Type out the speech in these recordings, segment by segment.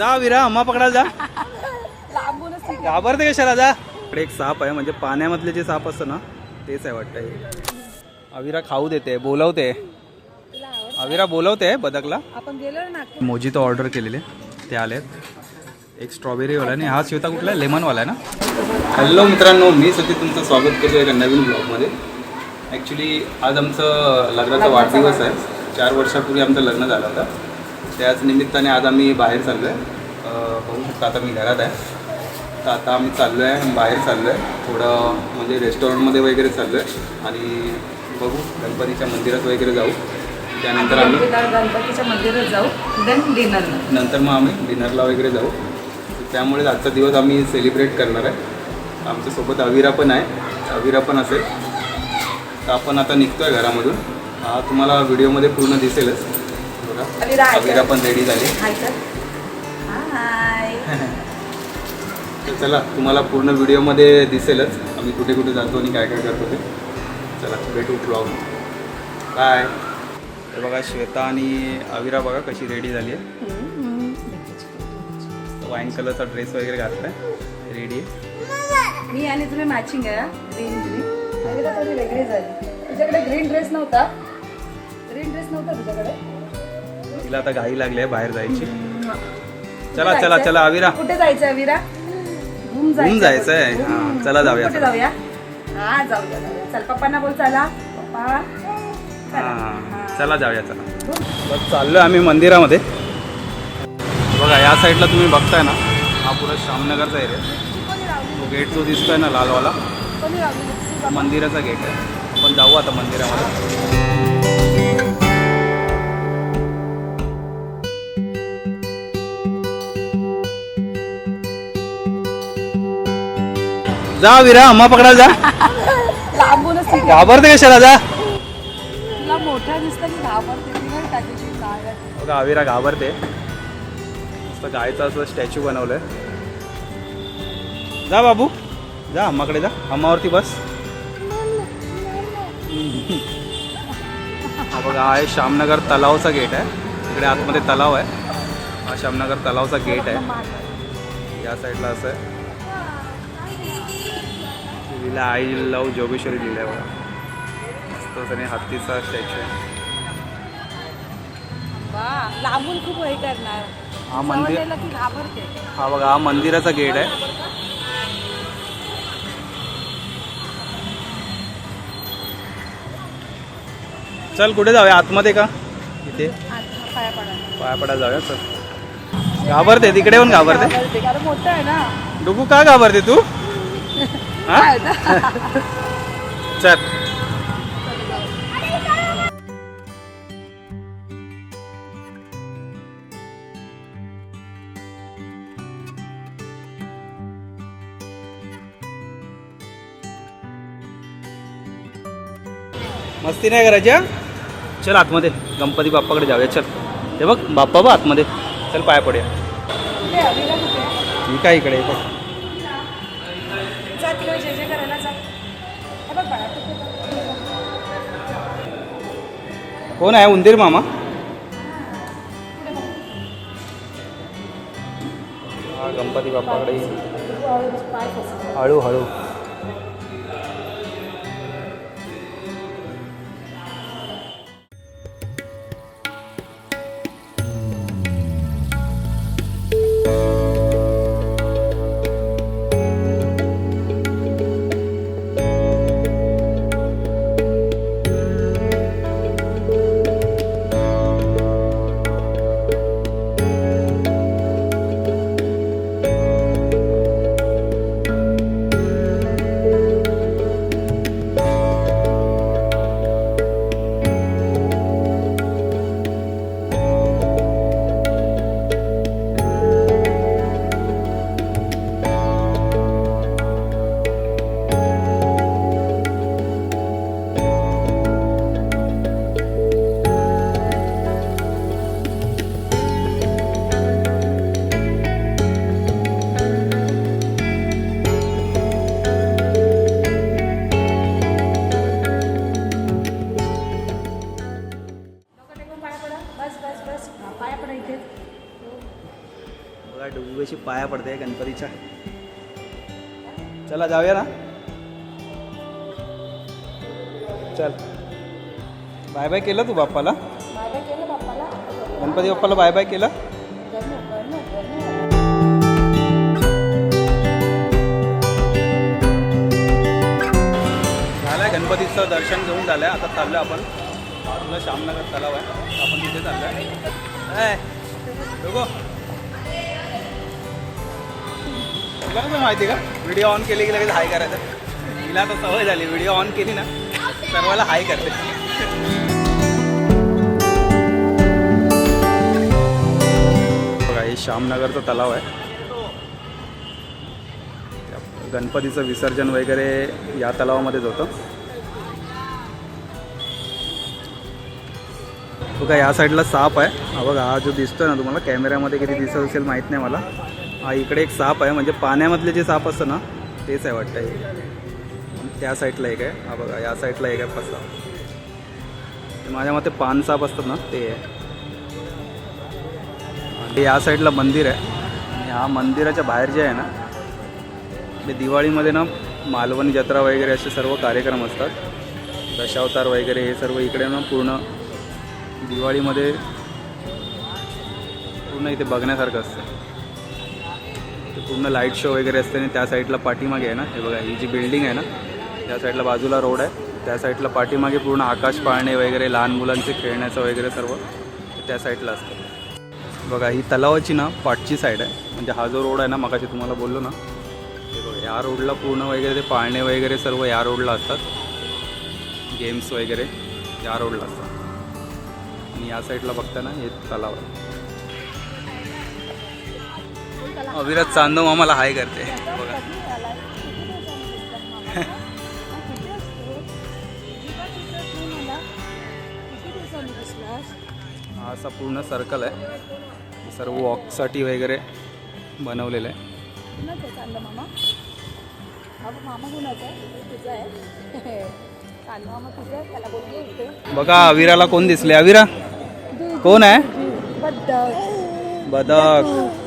जा विरा अम्मा पकडायला जा. घाबरते कशाला जा. इकडे एक साप आहे म्हणजे पाण्यामधले जे साप असतं ना तेच आहे वाटतं. अविरा खाऊ देते बोलवते. अविरा बोलवते बदकला. आपण गेलो ना मोजी तो ऑर्डर केलेले ते आलेत. एक स्ट्रॉबेरीवाला आणि हा शिवता कुठला? लेमनवाला आहे ना? हॅलो मित्रांनो मी सध्या तुमचं स्वागत करतो एका नवीन ब्लॉगमध्ये ॲक्च्युली आज आमचं लग्नाचा वाढदिवस आहे. चार वर्षापूर्वी आमचं लग्न झालं होतं. त्याच निमित्ताने आज आम्ही बाहेर चाललो आहे बघू शकता आता मी घरात आहे. तर आता आम्ही चाललो आहे बाहेर चाललो आहे थोडं म्हणजे रेस्टॉरंटमध्ये वगैरे चाललो आहे आणि बघू गणपतीच्या मंदिरात वगैरे जाऊ. त्यानंतर आम्ही गणपतीच्या मंदिरात जाऊ देन डिनर नंतर मग आम्ही डिनरला वगैरे जाऊ. त्यामुळे आजचा दिवस आम्ही सेलिब्रेट करणार आहे. आमच्यासोबत अविरा पण आहे. अविरा पण असेल. तर आपण आता निघतो आहे घरामधून. हा तुम्हाला व्हिडिओमध्ये पूर्ण दिसेलच. अविरा आहे. अविरा पण रेडी झाली. हाय तर हाय. तर चला तुम्हाला पूर्ण व्हिडिओमध्ये दिसेलच आम्ही कुठे कुठे जातो आणि काय काय करतो ते. चला भेटू ब्लॉग बाय तर बघा श्वेता आणि अविरा बघा कशी रेडी झाली आहे. वाईन कलरचा ड्रेस वगैरे घातला आहे रेडी आहे. मी आणि तुम्ही मॅचिंग आहे ग्रीन ग्रीन अविरा थोडी वेगळी झाली. तुझ्याकडे ग्रीन ड्रेस नव्हता. ग्रीन ड्रेस नव्हता तुझ्याकडे. तिला आता घाई लागली आहे बाहेर जायची. चला चला चला अविरा. कुठे जायचं अविरा? घूम जायचं आहे हां चला जाऊया. कुठे चला. जाऊया? हा चल पप्पांना बोल चला. पप्पा. चला. हां चला जाऊया चला. बस चाललोय आम्ही मंदिरामध्ये. बघा या साईडला तुम्ही बघताय ना हा पुरा श्यामनगरचा एरिया? तो गेट जो दिसतोय ना लालवाला? मंदिराचा गेट आहे. आपण जाऊ आता मंदिरामध्ये. जा विरा अम्मा पकडायला जा. लांबूनच. घाबरते कशाला जा. तुला मोठा दिसतं की घाबरते ती नाही का तुझी काय आहे? बघा घाबरते. मस्त गायचं असं स्टॅच्यू बनवलंय. जा बाबू. जा अम्माकडे जा. अम्मावरती बस. हा बघा हा आहे श्यामनगर तलावचा गेट आहे. इकडे आतमध्ये तलाव आहे. हा श्यामनगर तलावचा गेट आहे. या साईडला असं आहे. लिहिलं आय लव जोगेश्वरी लिहिलं आहे बघा. मस्त त्याने हत्तीचा स्टॅच्यू आहे लांबून खूप हे करणार. हा मंदिर हा बघा हा मंदिराचा गेट आहे. चल कुठे जाऊया? आतमध्ये का? इथे. आता पाया पडायला पाया पडायला जाऊया चल. घाबरते तिकडे येऊन घाबरते. घाबरते कारण मोठं आहे ना. डुगू का घाबरते तू? हा चल. मस्ती नाही करायच्या चल आतमध्ये. गणपती बाप्पाकडे जाऊया चल. हे बघ बाप्पा बा आतमध्ये. चल पाया पडूया. मी काय इकडे हे बघ. कोण आहे उंदीर मामा? हा गणपती बाप्पाकडे. हळूहळू पाया पडते गणपतीच्या. चला जाऊया ना. चल. बाय बाय केलं तू बाप्पाला? गणपती बाप्पाला बाय बाय केलं झालं गणपतीचं दर्शन घेऊन झालं आहे आता चाललो आपण. बाजूला श्यामनगर तलाव आहे. आपण तिथे चाललो आहे बघो तुला कसं माहिती का? व्हिडिओ ऑन केली की लगेच हाय करायचं. तिला तर सवय झाली व्हिडिओ ऑन केली ना सर्वाला हाय करते. बघा हे श्यामनगरचा तलाव आहे. गणपतीचं विसर्जन वगैरे या तलावामध्येच होतं. बघा या साईडला साप आहे. हा बघा हा जो दिसतोय ना तुम्हाला कॅमेऱ्यामध्ये किती दिसत असेल माहीत नाही मला. हा इकडे एक साप आहे म्हणजे पाण्यामधले जे साप असतं ना तेच आहे वाटतं हे. त्या साईडला एक आहे. हा बघा या साईडला एक आहे फसा माझ्या मते पान साप असतात ना ते आहे. या साईडला मंदिर आहे. आणि हा मंदिराच्या बाहेर जे आहे ना ते दिवाळीमध्ये ना मालवणी जत्रा वगैरे असे सर्व कार्यक्रम असतात. दशावतार वगैरे हे सर्व इकडे ना पूर्ण दिवाळीमध्ये पूर्ण इथे बघण्यासारखं असतं. ते पूर्ण लाइट शो वगैरे असते आणि त्या साईडला पाठीमागे आहे ना हे बघा ही जी बिल्डिंग आहे ना त्या साईडला बाजूला रोड आहे. त्या साईडला पाठीमागे पूर्ण आकाश पाळणे वगैरे लहान मुलांचे खेळण्याचं वगैरे सर्व त्या साईडला असतं. बघा ही तलावाची ना पाठची साईड आहे. म्हणजे हा जो रोड आहे ना मगाशी तुम्हाला बोललो ना हे बघा या रोडला पूर्ण वगैरे ते पाळणे वगैरे सर्व या रोडला असतात. गेम्स वगैरे या रोडला असतात. आणि या साईडला बघताना हे तलाव आहे. अविराज चांदव आम्हाला हाय करते. बघा. हा असा पूर्ण सर्कल आहे. सर्व वॉकसाठी वगैरे बनवलेलं आहे. मामा बघा अविराला कोण दिसले? अविरा? कोण आहे? बदक.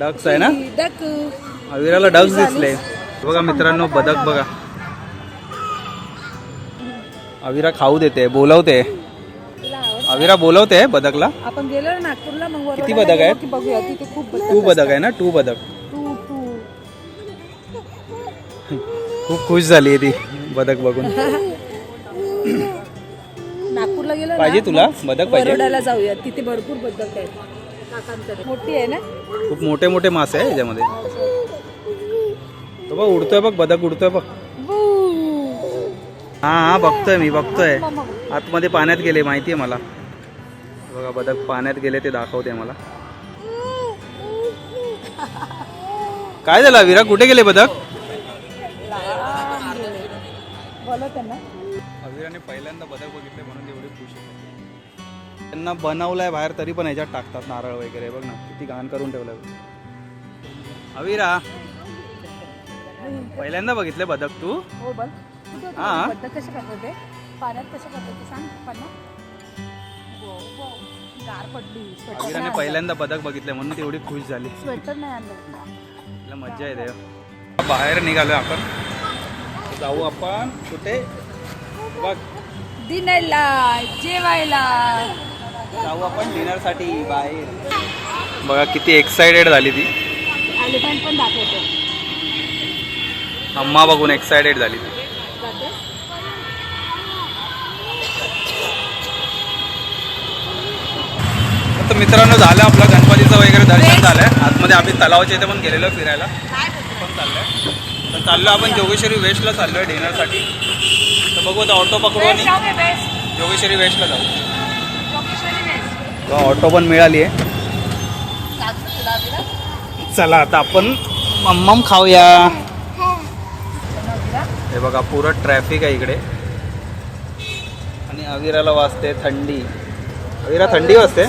डक्स आहे ना? डक. अविराला डक्स दिसले. बघा मित्रांनो बदक बघा. अविरा खाऊ देते बोलवते. अविरा बोलवते बदकला. आपण गेलो नागपूरला मग किती बदक बदक टू बदक आहे ना टू बदक. खूप खुश झाली ती बदक बघून. नागपूरला गेलो पाहिजे तुला? बदक पाहिजे? जाऊया तिथे भरपूर बदक आहेत. काकांकडे मोठी आहे ना? खूप मोठे मोठे मासे आहे याच्यामध्ये. तो बघ उडतोय बघ बदक उडतोय बघ. हा हा बघतोय मी बघतोय. आतमध्ये पाण्यात गेले माहिती आहे मला. बघा बदक पाण्यात गेले ते दाखवते मला. काय झालं विरा कुठे गेले बदक? अविराने पहिल्यांदा बदक बघितले म्हणून त्यांना बनवलाय बाहेर तरी पण ह्याच्यात टाकतात नारळ वगैरे. बघ ना किती घाण करून ठेवलंय अविरा पहिल्यांदा बघितले बदक तू? हो होते? हा. बदक कसे करत होते? पाण्यात कसे करत होते? सांग हो, हो. गार पडली. स्वेटर अविराने नाही पहिल्यांदा बदक बघितले म्हणून ती एवढी खुश झाली. स्वेटर नाही आणलं तिला. मज्जा येते. बाहेर निघालोय आपण. जाऊ आपण. कुठे? बघ. डिनरला जेवायला. जाऊ आपण डिनरसाठी बाहेर. बघा किती एक्साइटेड झाली ती. एलिफंट पण दाखवतो. अम्मा बघून एक्साइटेड झाली ती. जाते. तर मित्रांनो झालं आपलं गणपतीचं वगैरे दर्शन झालंय. आतमध्ये आम्ही तलावाच्या इथे पण गेलेलो फिरायला. पण चाललंय. तर चाललो आपण जोगेश्वरी वेस्टला चाललोय डिनरसाठी. तर बघू आता ऑटो पकडू आणि जोगेश्वरी वेस्टला जाऊ. ऑटो पण मिळाली आहे चला आता आपण मम्मम खाऊया. हे बघा पुरं ट्रॅफिक आहे इकडे. आणि अविराला वाजते थंडी. अविरा थंडी वाजते?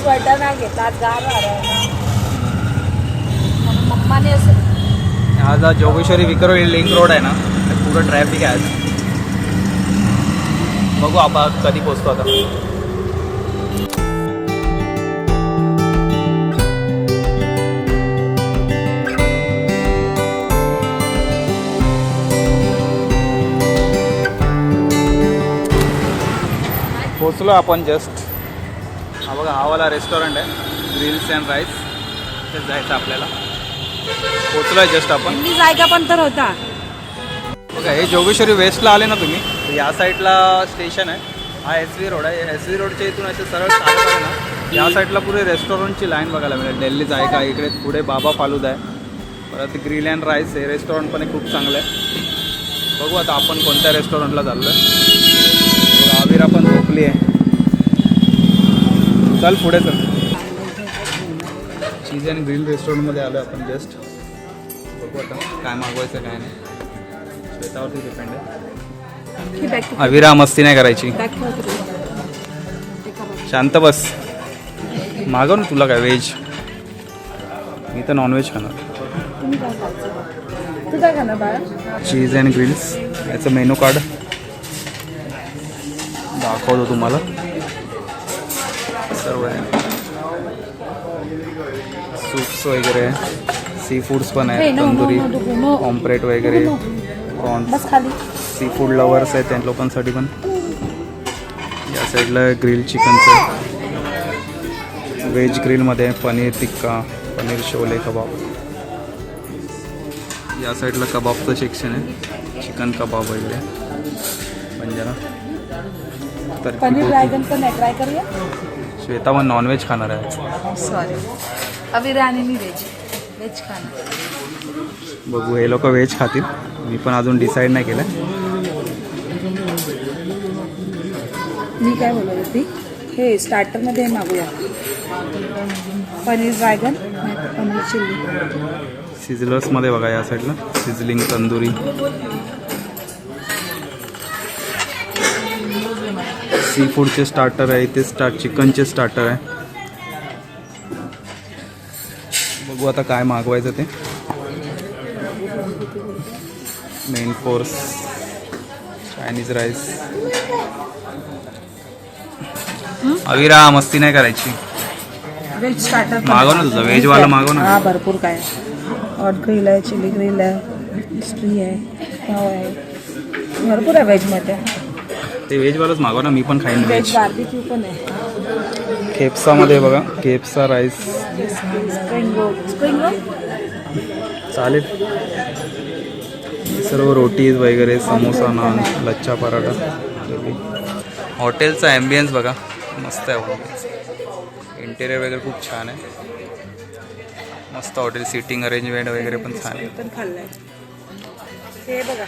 हा जो जोगेश्वरी विक्रोळी लिंक रोड आहे ना. ते पुरं ट्रॅफिक आहे आज. बघू आपण कधी पोचतो आता. पोचलो आपण जस्ट हा बघा हा वाला रेस्टॉरंट आहे. ग्रिल्स अँड राईस तिथे जायचं आपल्याला. पोचलो आहे जस्ट आपण मी पण तर होता. बघा हे जोगेश्वरी वेस्टला आले ना तुम्ही तर या साईडला स्टेशन आहे. हा एस व्ही रोड आहे. एस व्ही रोडच्या इथून असे सरळ चालत ना या साईडला पुढे रेस्टॉरंटची लाईन बघायला मिळेल. दिल्ली जायका इकडे पुढे बाबा फालूद आहे. परत ग्रिल अँड राईस हे रेस्टॉरंट पण खूप चांगलं आहे. बघू आता आपण कोणत्या रेस्टॉरंटला चाललो आहे आविरा पण झोपली आहे. चल पुढे चल. चीज अँड ग्रिल रेस्टॉरंटमध्ये आलो आपण जस्ट बघू आता काय मागवायचं काय नाही. श्वेतावरती डिपेंड आहे. अविरा मस्ती नाही करायची. शांत बस. मागव ना तुला काय व्हेज मी तर नॉनव्हेज खाणार. चीज अँड ग्रिल्स याचं मेनू कार्ड दाखवतो तुम्हाला. सर्व आहे. सूप्स वगैरे सी फूड्स पण आहेत तंदुरी ऑम्प्रेट वगैरे प्रॉन्स सी फूड लवर्स आहेत त्या लोकांसाठी पण. या साईडला ग्रिल चिकनचं व्हेज ग्रिलमध्ये पनीर टिक्का पनीर शोले कबाब. या साईडला कबाबचं सेक्शन आहे. चिकन कबाब वगैरे. बंजारा तर पनीर ड्रॅगन पण आहे. ट्राय करूया? श्वेता पण नॉनव्हेज खाणार आहे. सॉरी व्हेज व्हेज खाणार. बघू हे लोक व्हेज खातील. मी पण अजून डिसाईड नाही केलं. मी काय बोलत होती? हे स्टार्टरमध्ये मागूया. Paneer dragon paneer chilli. सिझलर्समध्ये बघा या साईडला sizzling tandoori. Sea food starter आहे इथे स्टार्ट चिकनचे स्टार्टर आहे. बघू आता काय मागवायचं ते. मेन कोर्स चायनीज राईस अविरा मस्ती नाही करायची. व्हेज स्टार्टर मागव ना तुझं व्हेजवाला मागव ना. हा भरपूर काय. हॉट ग्रिल आहे चिली ग्रिल आहे हिस्ट्री आहे पाव आहे. भरपूर आहे व्हेजमध्ये ते व्हेजवालाच मागव ना मी पण खाईन व्हेज व्हेज बार्बिक्यू पण आहे. खेपसामध्ये बघा खेपसा rice spring roll spring roll चालेल. सर्व रोटीज वगैरे समोसा नान लच्छा पराठा. हॉटेलचा ॲम्बियन्स बघा मस्त आहे हॉटेल. इंटेरियर वगैरे खूप छान आहे. मस्त हॉटेल सिटिंग अरेंजमेंट वगैरे पण छान आहे. हे बघा.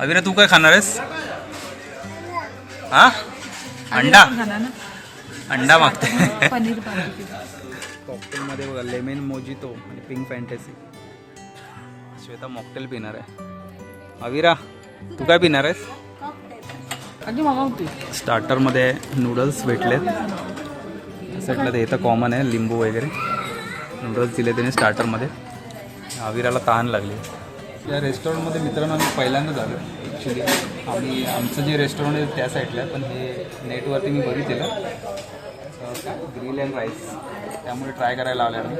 अविरा तू काय खाणार आहेस? हा? अंडा? खाणार ना. अंडा मागते कॉकटेलमध्ये बघा लेमन मोजितो आणि पिंक फॅन्टसी श्वेता मॉकटेल पिणार आहे. अविरा तू काय पिणार आहेस? आधी मागवते स्टार्टरमध्ये नूडल्स भेटलेत. साईडला ते इथं कॉमन आहे लिंबू वगैरे. नूडल्स दिले त्याने स्टार्टरमध्ये अविराला तहान लागली. या रेस्टॉरंटमध्ये मित्रांनो आम्ही पहिल्यांदा आलो ॲक्च्युली आम्ही आमचं जे रेस्टॉरंट आहे त्या साईडला आहे पण हे नेटवरती मी बघितलेलं ग्रिल अँड राईस त्यामुळे ट्राय करायला आलं आम्ही.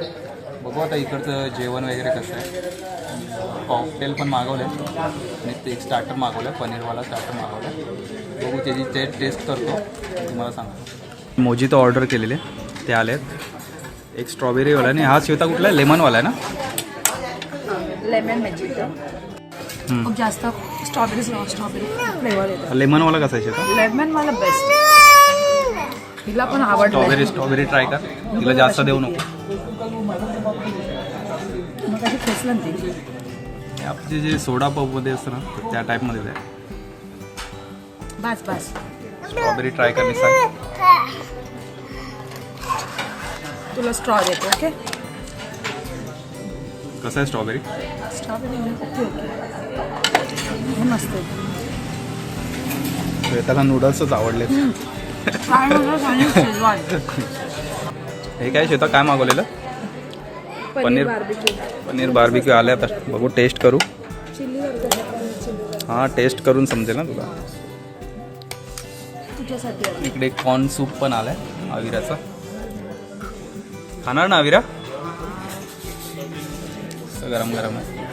बघू आता इकडचं जेवण वगैरे कसं आहे. कॉकटेल पण मागवलं आहे आणि ते एक स्टार्टर मागवलं आहे पनीरवाला स्टार्टर मागवलं आहे बघू त्याची ते टेस्ट करतो. तुम्हाला सांगतो. मोजी तर ऑर्डर केलेले ते आले आहेत एक स्ट्रॉबेरीवाला आणि हा शिवता कुठला आहे? लेमनवाला आहे ना? लेमन मॅजिक खूप जास्त स्ट्रॉबेरी स्ट्रॉबेरी फ्लेवर येतो लेमनवाला कसा आहे लेमन मला बेस्ट तिला पण आवडलं स्ट्रॉबेरी स्ट्रॉबेरी ट्राय कर. तिला जास्त देऊ नको. मग खेचलं ती आपले जे सोडा पबमध्ये असतं ना तर त्या टाईपमध्ये आहे बस बस. स्ट्रॉबेरी ट्राय करणे सांग. तुला स्ट्रॉ देते ओके कसं आहे स्ट्रॉबेरी? स्ट्रॉबेरी ओके ओके हे मस्त आहे. श्वेताला नूडल्सच आवडले हे काय श्वेता काय मागवलेलं? पनीर पनीर. बार्बिक्यू पनीर बार्बिक्यू आले आता. बघू टेस्ट करू. हां टेस्ट करून समजेल ना तुला. इकडे कॉर्न सूप पण आलाय अविराचा खाणार ना अविरा मस्त गरम गरम आहे.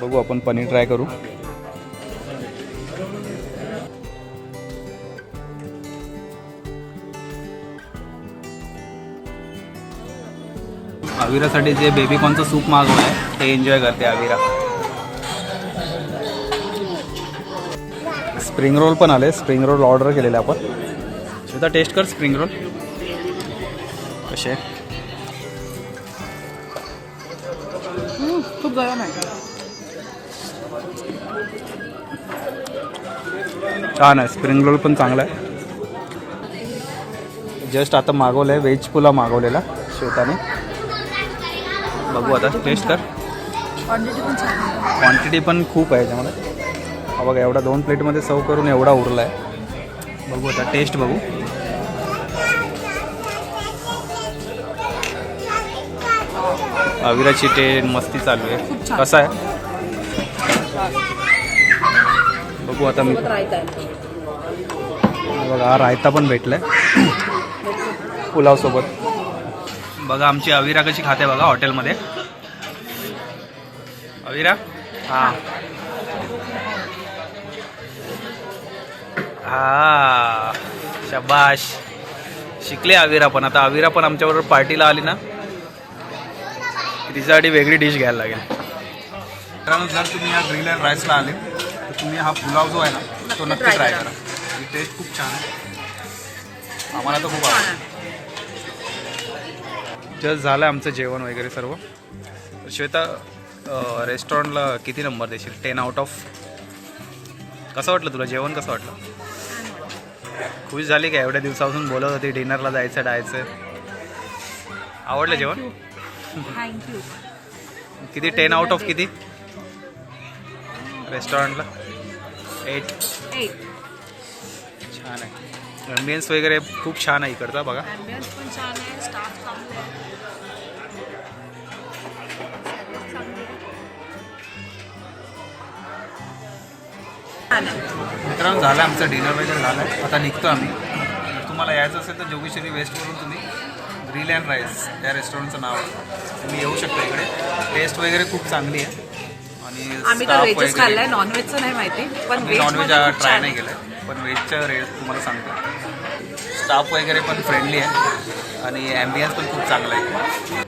बघू आपण पनीर ट्राय करू. आविरासाठी जे बेबी कॉर्नचं सूप मागवलं आहे ते एन्जॉय करते आविरा स्प्रिंग रोल पण आले स्प्रिंग रोल ऑर्डर केलेले आपण. सुद्धा टेस्ट कर स्प्रिंग रोल कसे? छान आहे. स्प्रिंग रोल पण चांगला आहे. जस्ट आता मागवलं आहे व्हेज पुलाव मागवलेला श्वेताने. बघू आता टेस्ट कर. क्वांटिटी पण खूप आहे याच्यामध्ये. हा बघा एवढा दोन प्लेटमध्ये सर्व करून एवढा उरला आहे बघू आता टेस्ट बघू. अविराची टे मस्ती चालू आहे. कसा आहे? बघू आता मी. बघा हा रायता पण भेटलाय. पुलाव सोबत बघा आमची अविरा कशी खाते बघा हॉटेलमध्ये. अविरा? हा. हा. शबाश. शिकले अविरा पण. आता अविरा पण आमच्याबरोबर पार्टीला आली ना. तिच्यासाठी वेगळी डिश घ्यायला लागेल. मित्रांनो जर तुम्ही या ग्रिल अँड राईसला आले तर तुम्ही हा पुलाव जो आहे ना तो नक्की ट्राय करा. टेस्ट खूप छान आहे. आम्हाला तर खूप आवडलं जस्ट झालं आमचं जेवण वगैरे सर्व. श्वेता रेस्टॉरंटला किती नंबर देशील? टेन आउट ऑफ कसं वाटलं तुला? जेवण कसं वाटलं? खुश झाली का? एवढ्या दिवसापासून बोलत होती डिनरला जायचं डायचं. आवडलं जेवण? थँक्यू किती? टेन आउट ऑफ किती? रेस्टॉरंटला एट एट ॲम्बियन्स वगैरे खूप छान आहे इकडचा बघा. ॲम्बियन्स पण छान आहे स्टाफ चांगला आहे छान आहे मित्रांनो झालं आमचं डिनर वगैरे झालं. आहे आता निघतो आम्ही. तुम्हाला यायचं असेल तर जोगेश्वरी वेस्टवरून तुम्ही ग्रिल अँड राईस या रेस्टॉरंटचं नाव आहे. तुम्ही येऊ शकता इकडे. टेस्ट वगैरे खूप चांगली आहे. आणि आम्ही तर व्हेजच खाल्लाय नॉनव्हेजचं नाही माहिती पण व्हेज नॉनव्हेज ट्राय नाही. केलं पण वेजच्या रेट तुम्हाला सांगतो. स्टाफ वगैरे पण फ्रेंडली आहे आणि ॲम्बियन्स पण खूप चांगला आहे.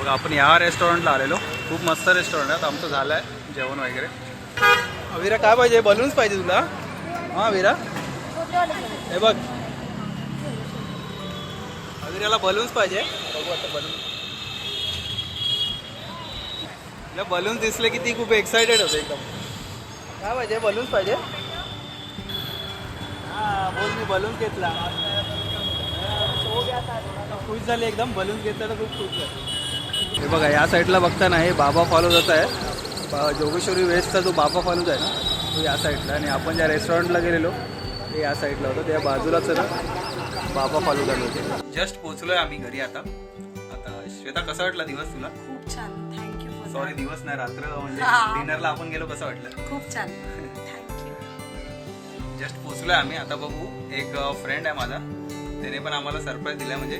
बघा आपण या रेस्टॉरंटला आलेलो. खूप मस्त रेस्टॉरंट आहे. आमचं झालं आहे जेवण वगैरे. अविरा काय पाहिजे? बलून्स पाहिजे तुला? हां अविरा? हे बघ. अविराला बलून्स पाहिजे. बघू आता बलून तिला बलून्स दिसले की ती खूप एक्सायटेड होते एकदम. काय पाहिजे? बलून्स पाहिजे? हा बोल मी बलून घेतला. खुश झाली एकदम बलून घेतला तर खूप खुश झाली. हे बघा या साईडला बघता ना हे बाबा फॉलोजाचा आहे बा- जोगेश्वरी वेस्टचा जो बाबा फॉलोज आहे ना तो या साईडला आणि आपण ज्या रेस्टॉरंटला गेलेलो ते या साईडला होतं. त्या बाजूलाच आहे ना बाबा फॉलो झाले होते. जस्ट पोचलोय आम्ही घरी आता. आता श्वेता कसा वाटला दिवस तुला? सॉरी दिवस नाही रात्र म्हणजे हा. डिनरला आपण गेलो कसं वाटलं? खूप छान. थँक्यू जस्ट पोचलोय आम्ही. आता बघू एक फ्रेंड आहे माझा. त्याने पण आम्हाला सरप्राईज दिलाय म्हणजे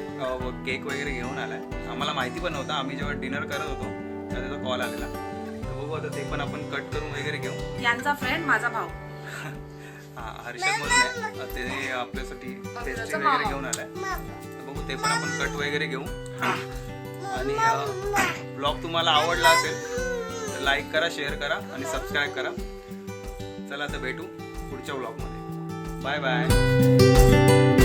केक वगैरे घेऊन आलाय. आम्हाला माहिती पण नव्हतं. आम्ही जेव्हा डिनर करत होतो तेव्हा त्याचा कॉल आलेला. तर बघू आता ते पण आपण कट करून वगैरे घेऊ. यांचा फ्रेंड माझा भाऊ. हा हर्षद म्हणून आहे. अं, त्याने आपल्यासाठी वगैरे. घेऊन आलाय. तर बघू ते पण आपण कट वगैरे घेऊ. आणि ब्लॉग तुम्हाला आवडला असेल तर लाईक करा शेअर करा आणि सबस्क्राईब करा. चला आता भेटू पुढच्या ब्लॉगमध्ये. Bye bye